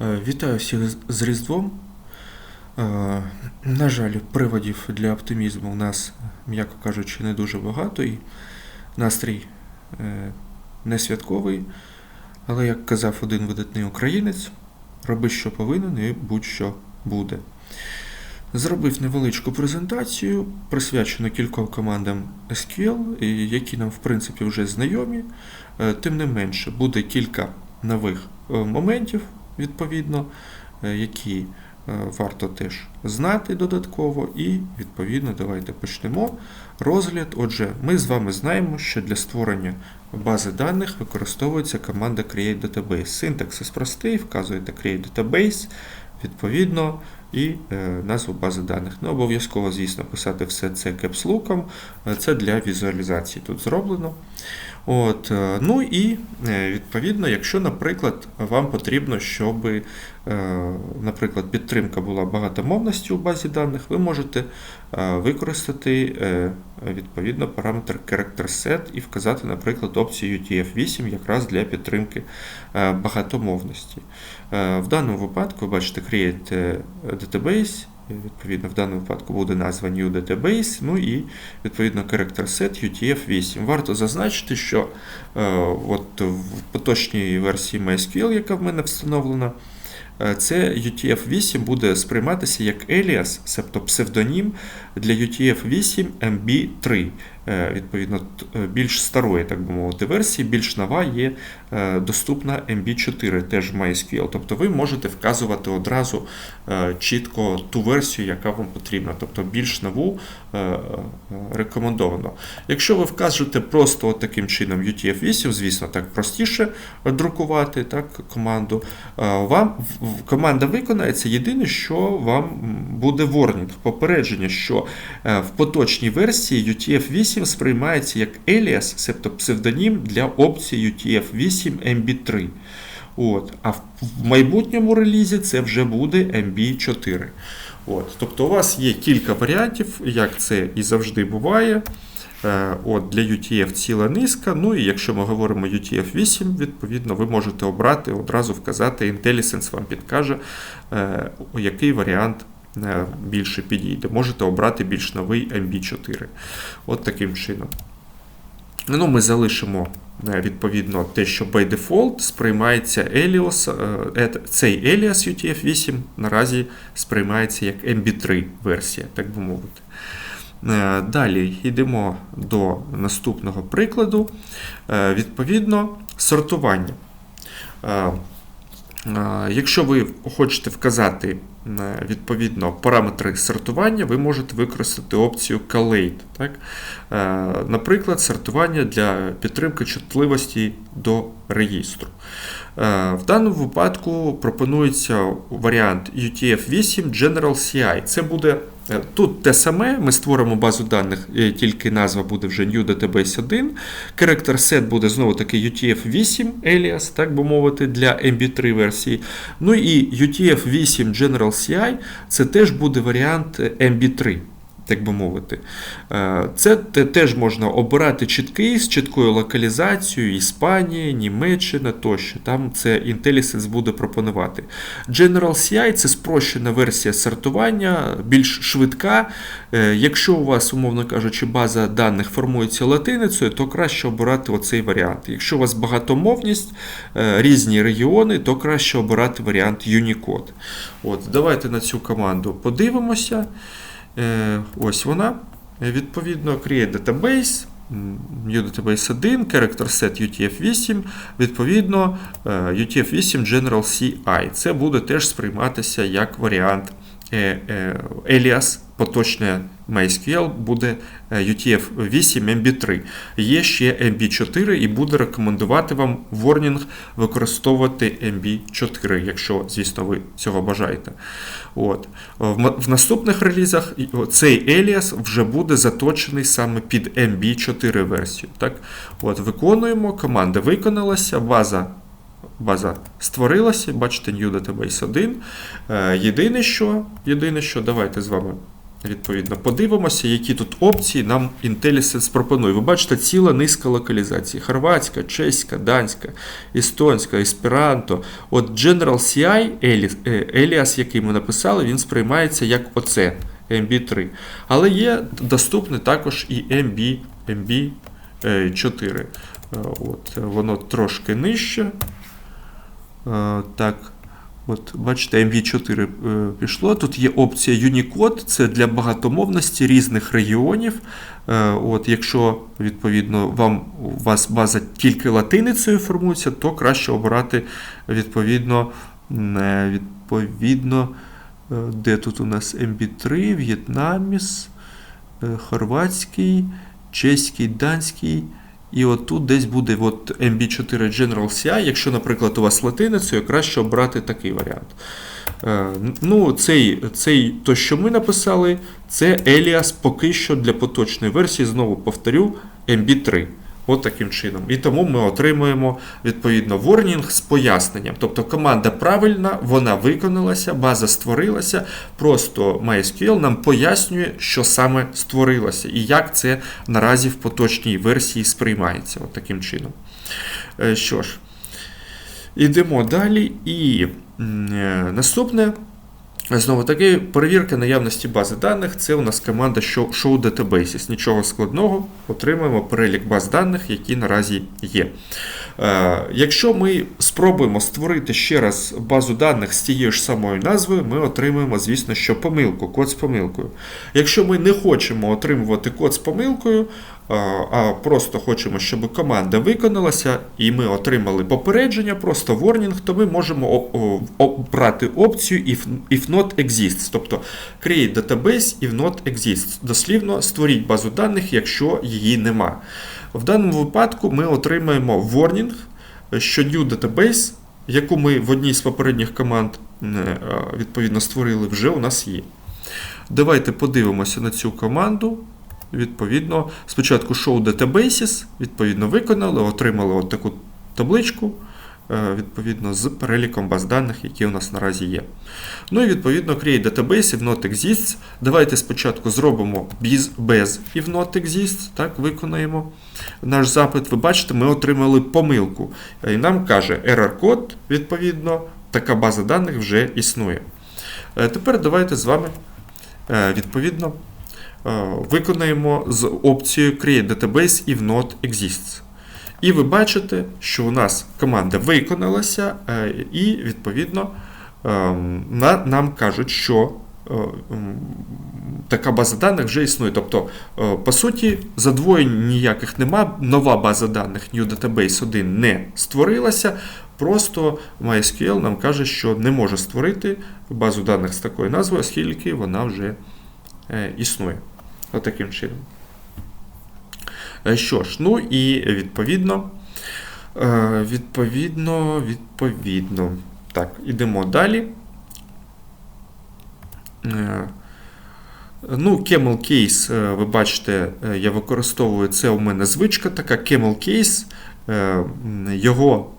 Е, Вітаю всіх з- Різдвом. Е, На жаль, приводів для оптимізму у нас, м'яко кажучи, не дуже багато, і настрій е, не святковий. Але, як казав один видатний українець, роби, що повинен, і будь-що буде. Зробив невеличку презентацію, присвячену кільком командам SQL, які нам, в принципі, вже знайомі. Тим не менше, буде кілька нових моментів, відповідно, е, які е, варто теж знати додатково. І, відповідно, давайте почнемо розгляд. Отже, ми з вами знаємо, що для створення бази даних використовується команда Create Database. Синтаксис простий, вказуєте Create Database, відповідно, і е, назву бази даних. Не обов'язково, звісно, писати все це кепслуком. Це для візуалізації тут зроблено. От, е, ну і е, відповідно, якщо, наприклад, вам потрібно, щоб, е, наприклад, підтримка була багатомовності у базі даних, ви можете використати відповідно параметр CharacterSet і вказати, наприклад, опцію UTF-8 якраз для підтримки багатомовності. В даному випадку, бачите, Create Database. Відповідно, в даному випадку буде назва New Database, ну і відповідно character set UTF-8. Варто зазначити, що е, от в поточній версії MySQL, яка в мене встановлена, е, це UTF-8 буде сприйматися як alias, тобто псевдонім для UTF-8 MB3. Е, Відповідно, е, більш старої, так би мовити, версії, більш нова є е, доступна MB4 теж в MySQL. Тобто ви можете вказувати одразу чітко ту версію, яка вам потрібна, тобто більш нову рекомендовано. Якщо ви вкажете просто от таким чином UTF-8, звісно, так простіше друкувати так, команду, вам команда виконається. Єдине, що вам буде ворнінг, попередження, що в поточній версії UTF-8 сприймається як alias, тобто псевдонім для опції UTF-8 MB3. От. А в майбутньому релізі це вже буде MB4. От. Тобто у вас є кілька варіантів, як це і завжди буває. Е, От, для UTF ціла низка. Ну і якщо ми говоримо UTF-8, відповідно, ви можете обрати, одразу вказати, IntelliSense вам підкаже, е, який варіант більше підійде. Можете обрати більш новий MB4. От таким чином. Ну, ми залишимо е, відповідно те, що by default сприймається Elios, е, цей Elias UTF-8 наразі сприймається як MB3 версія, так би мовити. Е, Далі йдемо до наступного прикладу. Е, Відповідно, сортування. Е, Е, Якщо ви хочете вказати е, відповідно параметри сортування, ви можете використати опцію Collate. Так? Е, Наприклад, сортування для підтримки чутливості до реєстру. Е, В даному випадку пропонується варіант UTF-8 General CI. Це буде е, тут те саме. Ми створимо базу даних, е, тільки назва буде вже New Database 1. Character set буде знову таки UTF-8 alias, так би мовити, для MB3 версії. Ну і UTF-8 General CI це теж буде варіант е, MB3. Так би мовити, Е, це теж можна обирати чіткий з чіткою локалізацією, Іспанія, Німеччина тощо. Там це IntelliSense буде пропонувати. General CI це спрощена версія сортування, більш швидка. Е, Якщо у вас, умовно кажучи, база даних формується латиницею, то краще обирати оцей варіант. Якщо у вас багатомовність, е, різні регіони, то краще обирати варіант Unicode. От, давайте на цю команду подивимося. Е, Ось вона. Е, Відповідно, Create Database, UDatabase 1, Character Set UTF-8, відповідно, е, UTF-8 General CI. Це буде теж сприйматися як варіант е, е, Elias, поточне MySQL буде е, UTF-8 MB3. Є ще MB4 і буде рекомендувати вам warning використовувати MB4, якщо, звісно, ви цього бажаєте. От. В, наступних релізах цей Elias вже буде заточений саме під MB4 версію. Так? От, виконуємо, команда виконалася, база. База створилася, бачите, New Database 1. Е, Єдине що, єдине що, давайте з вами відповідно подивимося, які тут опції нам IntelliSense пропонує. Ви бачите, ціла низка локалізацій: хорватська, чеська, данська, естонська, есперанто. От General CI Alias, е, який ми написали, він сприймається як оце MB3. Але є доступний також і MB, MB4. Е, От, воно трошки нижче. Е, Так, от бачите, MV4 е, пішло. Тут є опція Unicode, це для багатомовності різних регіонів. Е, От, Якщо відповідно вам у вас база тільки латиницею формується, то краще обирати відповідно, відповідно де тут у нас MB3, В'єтнаміс, хорватський, чеський, данський. І отут десь буде от MB4 General CI. Якщо, наприклад, у вас латиницею, краще обрати такий варіант. Е, Ну, цей, цей, то, що ми написали, це Elias поки що для поточної версії, знову повторю, MB3. От таким чином. І тому ми отримуємо відповідно ворнінг з поясненням. Тобто команда правильна, вона виконалася, база створилася. Просто MySQL нам пояснює, що саме створилося і як це наразі в поточній версії сприймається. От таким чином. Е, Що ж, ідемо далі. І е, наступне. Знову таки, перевірка наявності бази даних це у нас команда Show Databases. Нічого складного, отримаємо перелік баз даних, які наразі є. Е, Якщо ми спробуємо створити ще раз базу даних з тією ж самою назвою, ми отримаємо, звісно, що помилку, код з помилкою. Якщо ми не хочемо отримувати код з помилкою, а- а просто хочемо, щоб команда виконалася, і ми отримали попередження, просто warning, то ми можемо обрати опцію if, if not exists, тобто create database if not exists. Дослівно створіть базу даних, якщо її нема. В даному випадку ми отримаємо warning, що new database, яку ми в одній з попередніх команд е, відповідно створили, вже у нас є. Давайте подивимося на цю команду. Відповідно, спочатку show databases, відповідно, виконали, отримали от таку табличку, е, відповідно, з переліком баз даних, які у нас наразі є. Ну і відповідно create database if not exists. Давайте спочатку зробимо без, без if not exists, так, виконаємо наш запит. Ви бачите, ми отримали помилку. І нам каже error код, відповідно, така база даних вже існує. Е, Тепер давайте з вами е, відповідно е, виконаємо з опцією Create Database if not exists. І ви бачите, що у нас команда виконалася, е, і відповідно ем, нам кажуть, що е, така база даних вже існує. Тобто, е, по суті, задвоєнь ніяких нема. Нова база даних New Database 1 не створилася. Просто MySQL нам каже, що не може створити базу даних з такою назвою, оскільки вона вже існує. Отаким чином. Е, Що ж, ну і відповідно, е, відповідно, відповідно. Так, ідемо далі. Е, Ну, Camel Case, ви бачите, я використовую це у мене звичка така. Camel Case, його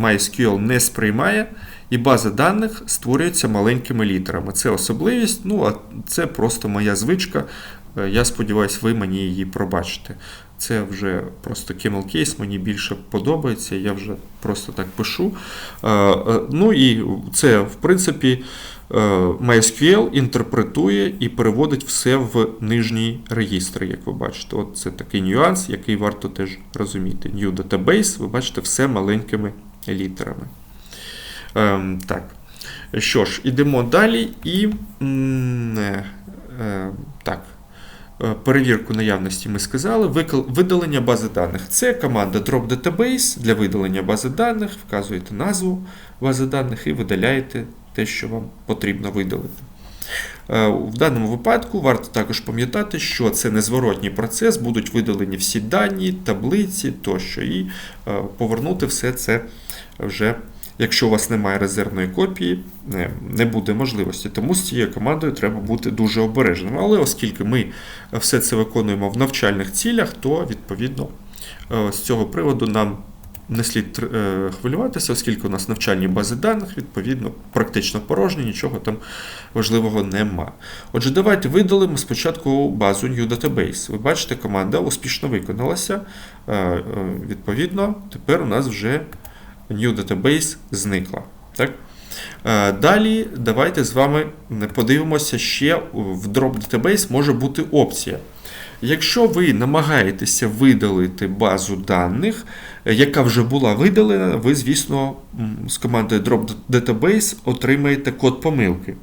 MySQL не сприймає, і база даних створюється маленькими літерами. Це особливість, ну а це просто моя звичка. Я сподіваюся, ви мені її пробачите. Це вже просто Camel Case, мені більше подобається, я вже просто так пишу. Е, е, Ну і це, в принципі, е, MySQL інтерпретує і переводить все в нижній регістр, як ви бачите. От це такий нюанс, який варто теж розуміти. New Database, ви бачите, все маленькими літерами. Ем, Так. Що ж, ідемо далі і. м, е, е, Так. Е, Перевірку наявності ми сказали. Видалення бази даних. Це команда Drop Database для видалення бази даних. Вказуєте назву бази даних і видаляєте те, що вам потрібно видалити. Е, В даному випадку варто також пам'ятати, що це незворотній процес, будуть видалені всі дані, таблиці тощо, і е, повернути все це вже. Якщо у вас немає резервної копії, не, буде можливості. Тому з цією командою треба бути дуже обережним. Але оскільки ми все це виконуємо в навчальних цілях, то відповідно е, з цього приводу нам не слід е, хвилюватися, оскільки у нас навчальні бази даних, відповідно, практично порожні, нічого там важливого нема. Отже, давайте видалимо спочатку базу New Database. Ви бачите, команда успішно виконалася. Е, Відповідно, тепер у нас вже New Database зникла. Так? Е, Далі давайте з вами подивимося ще в Drop Database може бути опція. Якщо ви намагаєтеся видалити базу даних, е, яка вже була видалена, ви, звісно, з командою Drop Database отримаєте код помилки.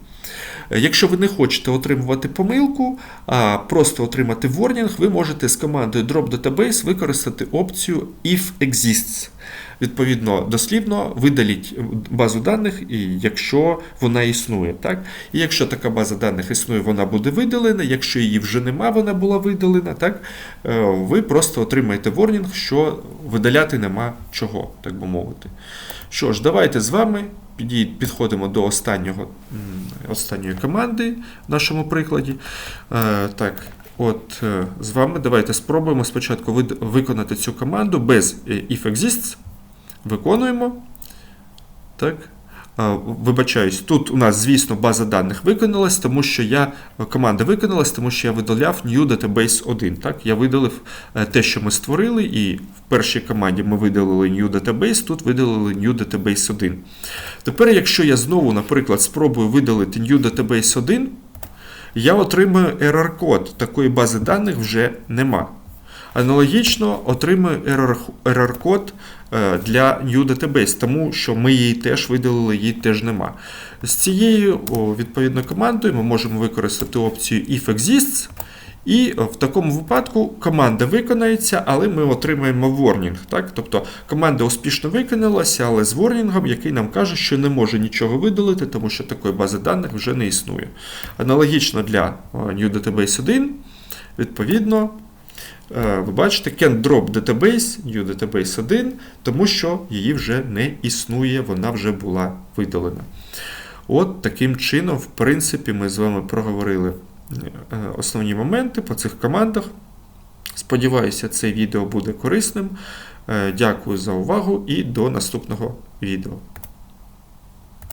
Е, Якщо ви не хочете отримувати помилку, а просто отримати warning, ви можете з командою Drop Database використати опцію if exists. Відповідно, дослівно видаліть базу даних, якщо вона існує. Так? І якщо така база даних існує, вона буде видалена. Якщо її вже нема, вона була видалена, так? е, ви просто отримаєте warning, що видаляти нема чого, так би мовити. Що ж, давайте з вами підходимо до останнього, останньої команди в нашому прикладі. Е, Так, от е, з вами давайте спробуємо спочатку виконати цю команду без е, if exists. Виконуємо. Так. А, Вибачаюсь, тут у нас, звісно, база даних виконалась, тому що я команда виконалась, тому що я видаляв New Database 1. Так? Я видалив е, те, що ми створили, і в першій команді ми видалили New Database, тут видалили New Database 1. Тепер, якщо я знову, наприклад, спробую видалити New Database 1, я отримаю error-код. Такої бази даних вже нема. Аналогічно отримую error- error-код е, для New Database, тому що ми її теж видалили, її теж нема. З цією відповідно командою ми можемо використати опцію if exists, і в такому випадку команда виконається, але ми отримаємо. Так? Тобто команда успішно виконалася, але з ворнінгом, який нам каже, що не може нічого видалити, тому що такої бази даних вже не існує. Аналогічно для New Database 1, відповідно. Е, Ви бачите, can drop database, new database 1, тому що її вже не існує, вона вже була видалена. От таким чином, в принципі, ми з вами проговорили е, основні моменти по цих командах. Сподіваюся, це відео буде корисним. Е, Дякую за увагу і до наступного відео.